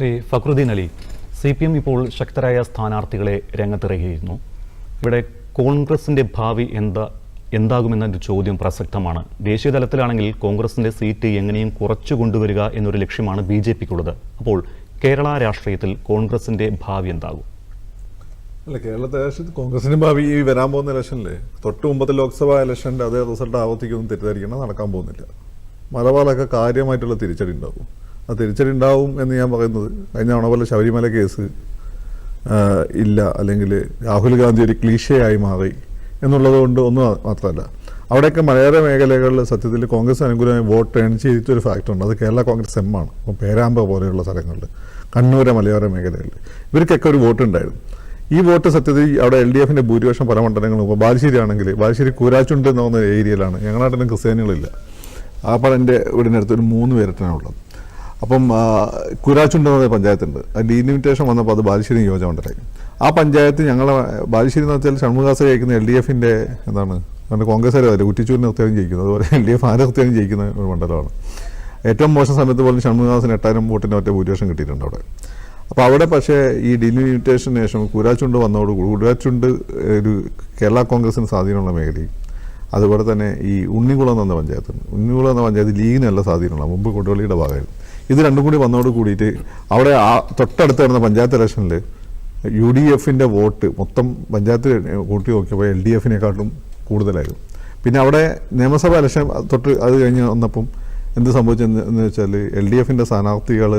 Shri Fakhruddin Ali C P M ഇപ്പോൾ ശക്തരായ സ്ഥാനാർത്ഥികളെ രംഗത്തിറങ്ങിയിരുന്നു. ഇവിടെ കോൺഗ്രസിന്റെ ഭാവി എന്താ എന്താകുമെന്നൊരു ചോദ്യം പ്രസക്തമാണ്. ദേശീയ തലത്തിലാണെങ്കിൽ കോൺഗ്രസിന്റെ സീറ്റ് എങ്ങനെയും കുറച്ചു കൊണ്ടുവരിക എന്നൊരു ലക്ഷ്യമാണ് ബി ജെ പിക്കുള്ളത്. അപ്പോൾ കേരള രാഷ്ട്രീയത്തിൽ കോൺഗ്രസിന്റെ ഭാവി എന്താകും? അല്ല കേരളത്തെ രാഷ്ട്രീയത്തിൽ കോൺഗ്രസിന്റെ ഭാവി ഈ വരാൻ പോകുന്ന ഇലക്ഷനിലെ തൊട്ട് മുമ്പത്തെ ലോക്സഭാ ഇലക്ഷന്റെ അതേ റിസൾട്ട് ആവർത്തിക്കൊന്നും തെറ്റിദ്ധരിക്കണം നടക്കാൻ പോകുന്നില്ല. മലബാറൊക്കെ കാര്യമായിട്ടുള്ള തിരിച്ചടി ഉണ്ടാവും ആ തിരിച്ചടി ഉണ്ടാവും എന്ന് ഞാൻ പറയുന്നത്. കഴിഞ്ഞ തവണ പോലെ ശബരിമല കേസ് ഇല്ല. അല്ലെങ്കിൽ രാഹുൽ ഗാന്ധി ഒരു ക്ലീശയായി മാറി എന്നുള്ളത് കൊണ്ട് ഒന്നും മാത്രമല്ല. അവിടെയൊക്കെ മലയോര മേഖലകളിൽ സത്യത്തിൽ കോൺഗ്രസ് അനുകൂലമായി വോട്ട് ഏൺ ചെയ്തിട്ടൊരു ഫാക്ടറുണ്ട് അത് കേരള കോൺഗ്രസ് എം ആണ്. ഇപ്പം പേരാമ്പ പോലെയുള്ള സ്ഥലങ്ങളിൽ. കണ്ണൂര മലയോര മേഖലകളിൽ. ഇവർക്കൊക്കെ ഒരു വോട്ട് ഉണ്ടായിരുന്നു. ഈ വോട്ട് സത്യത്തിൽ അവിടെ എൽ ഡി എഫിന്റെ ഭൂരിപക്ഷം പല മണ്ഡലങ്ങളും ഇപ്പോൾ ബാലുശ്ശേരി ആണെങ്കിൽ ബാലുശ്ശേരി കൂരാച്ചുണ്ട് എന്ന് പറഞ്ഞ ഏരിയയിലാണ്. ഞങ്ങളുടെ നാട്ടിലും ക്രിസ്ത്യാനികളില്ല. ആ പടന്റെ വീടിനടുത്ത് ഒരു മൂന്ന് പേരിട്ടാണ് ഉള്ളത്. അപ്പം ആ, കുരാച്ചുണ്ട് എന്ന് പറയുന്ന പഞ്ചായത്തുണ്ട്. അതിന്റെ ഇൻവിറ്റേഷൻ വന്നപ്പോൾ അത് ബാലുശ്ശേരി ഉണ്ടായി ആ പഞ്ചായത്ത് ഞങ്ങളെ ബാലുശ്ശേരി എന്ന് വെച്ചാൽ ഷൺമുഖാസ ജയിക്കുന്ന എൽ ഡി എഫിന്റെ എന്താണ് അതുകൊണ്ട് അതിൽ കുറ്റിച്ചൂരിന് നിർത്തിയാലും ജയിക്കുന്നത് അതുപോലെ എൽ ഡി എഫ് ആരെ നിർത്തിയാലും ജയിക്കുന്ന ഒരു മണ്ഡലമാണ്. ഏറ്റവും മോശം സമയത്ത് പോലും ഷൺമുഖാസിന് എട്ടായിരം വോട്ടിന് ഒറ്റ ഭൂരിപക്ഷം കിട്ടിയിട്ടുണ്ട് അവിടെ. അപ്പോൾ അവിടെ പക്ഷേ ഈ ഡിലിമിറ്റേഷന് ശേഷം കുരാച്ചുണ്ട് വന്നതോട് കുരാച്ചുണ്ട് ഒരു കേരള കോൺഗ്രസിന് സ്വാധീനമുള്ള മേഖലയും. അതുപോലെ തന്നെ ഈ ഉണ്ണികുളം എന്ന പഞ്ചായത്തുണ്ട്. ഉണ്ണികുളം എന്ന പഞ്ചായത്ത് ലീഗിനല്ല നല്ല സ്വാധീനമുള്ള മുമ്പ് കൊടുവള്ളിയുടെ ഭാഗമായിരുന്നു. ഇത് രണ്ടും കൂടി വന്നതോട് കൂടിയിട്ട് അവിടെ ആ തൊട്ടടുത്ത് നടന്ന പഞ്ചായത്ത് ഇലക്ഷനിൽ യു ഡി എഫിന്റെ വോട്ട് മൊത്തം പഞ്ചായത്ത് കൂട്ടി നോക്കിയപ്പോൾ എൽ ഡി എഫിനെക്കാട്ടും കൂടുതലായിരുന്നു. പിന്നെ അവിടെ നിയമസഭ ഇലക്ഷൻ തൊട്ട് അത് കഴിഞ്ഞ് വന്നപ്പം എന്ത് സംഭവിച്ചെന്ന് വെച്ചാൽ എൽ ഡി എഫിന്റെ സ്ഥാനാർത്ഥികൾ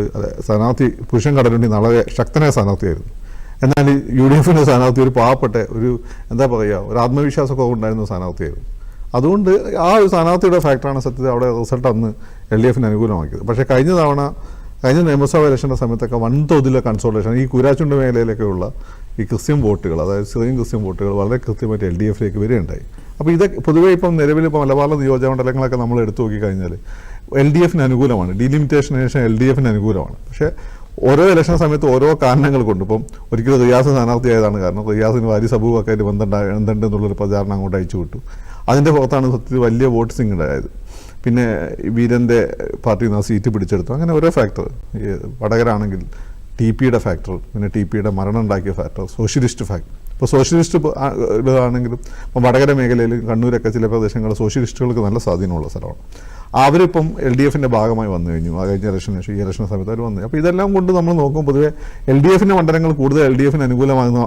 സ്ഥാനാർത്ഥി പുരുഷൻ കടലുണ്ടി വളരെ ശക്തനായ സ്ഥാനാർത്ഥിയായിരുന്നു. എന്നാൽ യു ഡി എഫിന്റെ സ്ഥാനാർത്ഥി ഒരു പാവപ്പെട്ട ഒരു എന്താ പറയുക ഒരു ആത്മവിശ്വാസമൊക്കെ ഉണ്ടായിരുന്ന സ്ഥാനാർത്ഥിയായിരുന്നു. അതുകൊണ്ട് ആ ഒരു സ്ഥാനാർത്ഥിയുടെ ഫാക്ടറാണ് സത്യത്തിൽ അവിടെ റിസൾട്ട് അന്ന് എൽ ഡി എഫിന് അനുകൂലമാക്കിയത്. പക്ഷേ കഴിഞ്ഞ തവണ കഴിഞ്ഞ നിയമസഭാ ഇലക്ഷന്റെ സമയത്തൊക്കെ വൻതോതിലെ കൺസോൾട്ടേഷൻ ഈ കുരാച്ചുണ്ട് മേഖലയിലൊക്കെയുള്ള ഈ ക്രിസ്ത്യൻ വോട്ടുകൾ അതായത് സിറിയൻ ക്രിസ്ത്യൻ വോട്ടുകൾ വളരെ കൃത്യമായിട്ട് എൽ ഡി എഫിലേക്ക് വരികയുണ്ടായി. അപ്പോൾ ഇത് പൊതുവേ ഇപ്പം നിലവിൽ ഇപ്പോൾ മലബാറിലെ നിയോജകമണ്ഡലങ്ങളൊക്കെ നമ്മൾ എടുത്തു നോക്കിക്കഴിഞ്ഞാൽ എൽ ഡി എഫിന് അനുകൂലമാണ്. ഡിലിമിറ്റേഷന് ശേഷം എൽ ഡി എഫിന് അനുകൂലമാണ്. പക്ഷേ ഓരോ ഇലക്ഷൻ സമയത്ത് ഓരോ കാരണങ്ങൾ കൊണ്ട് ഇപ്പം ഒരിക്കലും റിയാസ് സ്ഥാനാർത്ഥിയായതാണ് കാരണം റിയാസിന് വാരി സബൂവൊക്കെ ആയിട്ട് ബന്ധമുണ്ടാ എന്തുണ്ടെന്നുള്ളൊരു പ്രചാരണം അങ്ങോട്ട് അയച്ചു വിട്ടു. അതിന്റെ പുറത്താണ് സത്യത്തിൽ വലിയ വോട്ട് സിംഗ് ഉണ്ടായത്. പിന്നെ വീരന്റെ പാർട്ടിയിൽ നിന്ന് ആ സീറ്റ് പിടിച്ചെടുത്തു. അങ്ങനെ ഓരോ ഫാക്ടർ വടകരാണെങ്കിൽ ടി പിയുടെ ഫാക്ടർ പിന്നെ ടി പിയുടെ മരണം ഉണ്ടാക്കിയ ഫാക്ടർ സോഷ്യലിസ്റ്റ് ഫാക്ടർ ഇപ്പോൾ സോഷ്യലിസ്റ്റ് ആണെങ്കിലും ഇപ്പം വടകര മേഖലയിൽ കണ്ണൂരൊക്കെ ചില പ്രദേശങ്ങൾ സോഷ്യലിസ്റ്റുകൾക്ക് നല്ല സ്വാധീനമുള്ള സ്ഥലമാണ്. അവരിപ്പം എൽ ഡി എഫിന്റെ ഭാഗമായി വന്നു കഴിഞ്ഞു. ആ കഴിഞ്ഞ ഇലക്ഷന് ശേഷം ഈ ഇലക്ഷൻ സമയത്ത് അവർ വന്നു. അപ്പോൾ ഇതെല്ലാം കൊണ്ട് നമ്മൾ നോക്കും പൊതുവെ എൽ ഡി എഫിന്റെ മണ്ഡലങ്ങൾ കൂടുതൽ എൽ ഡി എഫിന് അനുകൂലമാകുന്ന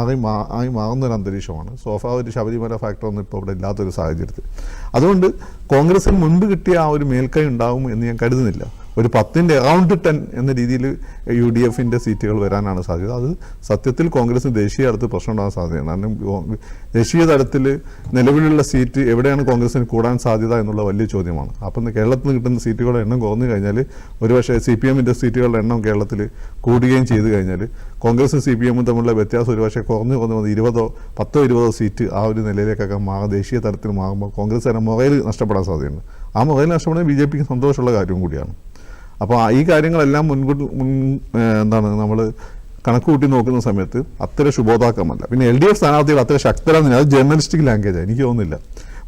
ആയി ആയി മാറുന്ന ഒരു അന്തരീക്ഷമാണ്. സോഫ ഒരു ശബരിമല ഫാക്ടർ ഒന്നും ഇപ്പോൾ ഇവിടെ ഇല്ലാത്തൊരു സാഹചര്യത്തിൽ. അതുകൊണ്ട് കോൺഗ്രസിന് മുൻപ് കിട്ടിയ ആ ഒരു മേൽക്കൈ ഉണ്ടാവും എന്ന് ഞാൻ കരുതുന്നില്ല. ഒരു പത്തിന്റെ അറൗണ്ട് ടെൻ എന്ന രീതിയിൽ യു ഡി എഫിന്റെ സീറ്റുകൾ വരാനാണ് സാധ്യത. അത് സത്യത്തിൽ കോൺഗ്രസ് ദേശീയ തലത്തിൽ പ്രശ്നം ഉണ്ടാകാൻ സാധ്യതയാണ്. കാരണം ദേശീയ തലത്തിൽ നിലവിലുള്ള സീറ്റ് എവിടെയാണ് കോൺഗ്രസിന് കൂടാൻ സാധ്യത എന്നുള്ള വലിയ ചോദ്യമാണ്. അപ്പം കേരളത്തിൽ നിന്ന് കിട്ടുന്ന സീറ്റുകളുടെ എണ്ണം കുറഞ്ഞു കഴിഞ്ഞാൽ ഒരുപക്ഷെ സി പി എമ്മിന്റെ സീറ്റുകളുടെ എണ്ണം കേരളത്തിൽ കൂടുകയും ചെയ്തു കഴിഞ്ഞാൽ കോൺഗ്രസും സി പി എമ്മും തമ്മിലുള്ള വ്യത്യാസം ഒരുപക്ഷെ കുറഞ്ഞു കുറഞ്ഞു വന്ന് ഇരുപതോ പത്തോ ഇരുപതോ സീറ്റ് ആ ഒരു നിലയിലേക്കൊക്കെ മാറും. ദേശീയ തലത്തിൽ മാറുമ്പോൾ കോൺഗ്രസ് തന്നെ മുറയിൽ നഷ്ടപ്പെടാൻ സാധ്യതയുണ്ട്. ആ മുറയിൽ നഷ്ടപ്പെടുന്നത് ബി ജെ പിക്ക് സന്തോഷമുള്ള കാര്യവും കൂടിയാണ്. അപ്പോൾ ഈ കാര്യങ്ങളെല്ലാം മുൻകൂട്ടി മുൻ എന്താണ് നമ്മൾ കണക്ക് കൂട്ടി നോക്കുന്ന സമയത്ത് അത്ര ശുഭോതാക്കമല്ല പിന്നെ എൽ ഡി എഫ് സ്ഥാനാർത്ഥികൾ അത്ര ശക്തരാന്നില്ല അത് ജേർണലിസ്റ്റിക് ലാംഗ്വേജാണ് എനിക്ക് തോന്നുന്നില്ല.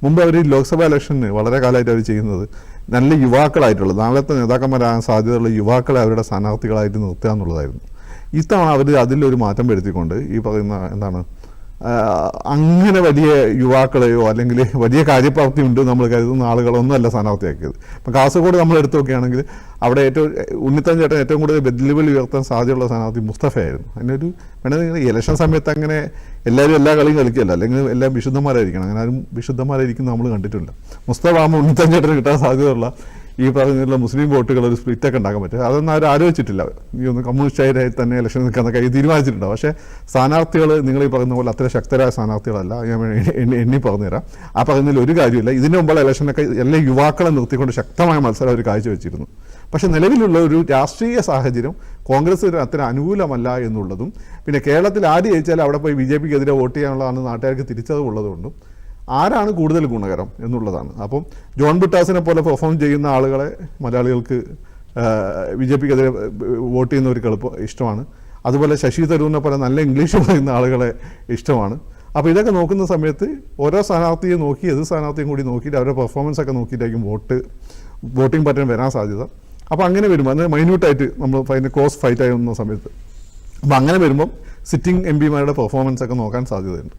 മുമ്പ് അവർ ലോക്സഭാ ഇലക്ഷന് വളരെ കാലമായിട്ട് അവർ ചെയ്യുന്നത് നല്ല യുവാക്കളായിട്ടുള്ള നാളത്തെ നേതാക്കന്മാരാകാൻ സാധ്യതയുള്ള യുവാക്കളെ അവരുടെ സ്ഥാനാർത്ഥികളായിട്ട് നിർത്തുക എന്നുള്ളതായിരുന്നു. ഇത്തവണ അവർ അതിലൊരു മാറ്റം വരുത്തിക്കൊണ്ട് ഈ പറയുന്ന എന്താണ് അങ്ങനെ വലിയ യുവാക്കളെയോ അല്ലെങ്കിൽ വലിയ കാര്യപ്രാപ്തി ഉണ്ടോ നമ്മൾ കരുതുന്ന ആളുകളൊന്നും അല്ല സ്ഥാനാർത്ഥിയാക്കിയത്. ഇപ്പം കാസർഗോഡ് നമ്മൾ എടുത്തു നോക്കുകയാണെങ്കിൽ അവിടെ ഏറ്റവും ഉണ്ണിത്തൻ ചേട്ടൻ ഏറ്റവും കൂടുതൽ വെല്ലുവിളി ഉയർത്താൻ സാധ്യതയുള്ള സ്ഥാനാർത്ഥി മുസ്തഫയായിരുന്നു. അതിനൊരു വേണമെങ്കിൽ ഇലക്ഷൻ സമയത്ത് അങ്ങനെ എല്ലാവരും എല്ലാ കളിയും കളിക്കുകയല്ല. അല്ലെങ്കിൽ എല്ലാം വിശുദ്ധന്മാരായിരിക്കണം. അങ്ങനെ ആരും വിശുദ്ധന്മാരായിരിക്കും നമ്മൾ കണ്ടിട്ടില്ല. മുസ്തഫ ആകുമ്പോൾ ഉണ്ണിത്തൻ ചേട്ടന് കിട്ടാൻ സാധ്യതയുള്ള ഈ പറഞ്ഞ മുസ്ലിം വോട്ടുകൾ ഒരു സ്പ്ലിറ്റ് ഒക്കെ ഉണ്ടാക്കാൻ പറ്റും. അതൊന്നും ആരും ആലോചിച്ചിട്ടില്ല. ഈ ഒന്ന് കമ്മ്യൂണിസ്റ്റായി തന്നെ ഇലക്ഷൻ നിൽക്കാന്നൊക്കെ ഈ തീരുമാനിച്ചിട്ടുണ്ടോ. പക്ഷേ സ്ഥാനാർത്ഥികൾ നിങ്ങൾ ഈ പറയുന്ന പോലെ അത്ര ശക്തരായ സ്ഥാനാർത്ഥികളല്ല. ഞാൻ എണ്ണി- പറഞ്ഞുതരാം. ആ പറയുന്നതിൽ ഒരു കാര്യമില്ല ഇതിനു മുമ്പുള്ള ഇലക്ഷനൊക്കെ എല്ലാ യുവാക്കളെ നിർത്തിക്കൊണ്ട് ശക്തമായ മത്സരം അവർ കാഴ്ചവെച്ചിരുന്നു. പക്ഷേ നിലവിലുള്ള ഒരു രാഷ്ട്രീയ സാഹചര്യം കോൺഗ്രസിന് അത്ര അനുകൂലമല്ല എന്നുള്ളതും പിന്നെ കേരളത്തിൽ ആര് ജയിച്ചാലും അവിടെ പോയി ബി ജെ പിക്ക് എതിരെ വോട്ട് ചെയ്യാനുള്ളതാണ് നാട്ടുകാർക്ക് തിരിച്ചറിവുള്ളതുകൊണ്ടും ആരാണ് കൂടുതൽ ഗുണകരം എന്നുള്ളതാണ്. അപ്പം ജോൺ ബിട്ടാസിനെ പോലെ പെർഫോം ചെയ്യുന്ന ആളുകളെ മലയാളികൾക്ക് ബി ജെ പിക്കെതിരെ വോട്ട് ചെയ്യുന്നവർക്ക് എളുപ്പം ഇഷ്ടമാണ്. അതുപോലെ ശശി തരൂരിനെ പോലെ നല്ല ഇംഗ്ലീഷ് പറയുന്ന ആളുകളെ ഇഷ്ടമാണ്. അപ്പോൾ ഇതൊക്കെ നോക്കുന്ന സമയത്ത് ഓരോ സ്ഥാനാർത്ഥിയെ നോക്കി ഏത് സ്ഥാനാർത്ഥിയും കൂടി നോക്കിയിട്ട് അവരുടെ പെർഫോമൻസ് ഒക്കെ നോക്കിയിട്ടായിരിക്കും വോട്ട് വോട്ടിംഗ് പാറ്റേൺ വരാൻ സാധ്യത. അപ്പോൾ അങ്ങനെ വരുമ്പോൾ അങ്ങനെ മൈന്യൂട്ടായിട്ട് നമ്മൾ അതിന്റെ ക്ലോസ് ഫൈറ്റ് ആയിരുന്ന സമയത്ത്. അപ്പോൾ അങ്ങനെ വരുമ്പം സിറ്റിംഗ് എം പിമാരുടെ പെർഫോമൻസ് ഒക്കെ നോക്കാൻ സാധ്യതയുണ്ട്.